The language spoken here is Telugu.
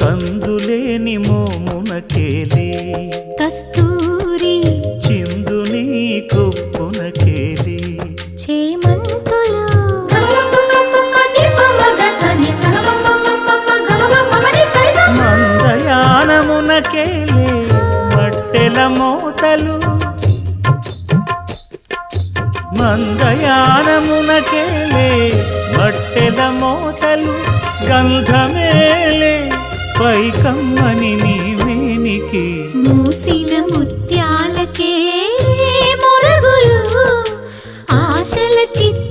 కందులేని మోమునకేలే. కస్తూరి చిందుని చేమంతులు. మందయానమునకేలే. మట్టెల మోతలు. మందయానమునకేలే. మట్టెల మోతలు గంధమేలే. పై కమ్మని నీవేనికి మూసిన ముత్యాలకే మొరగులు ఆశల చిత్త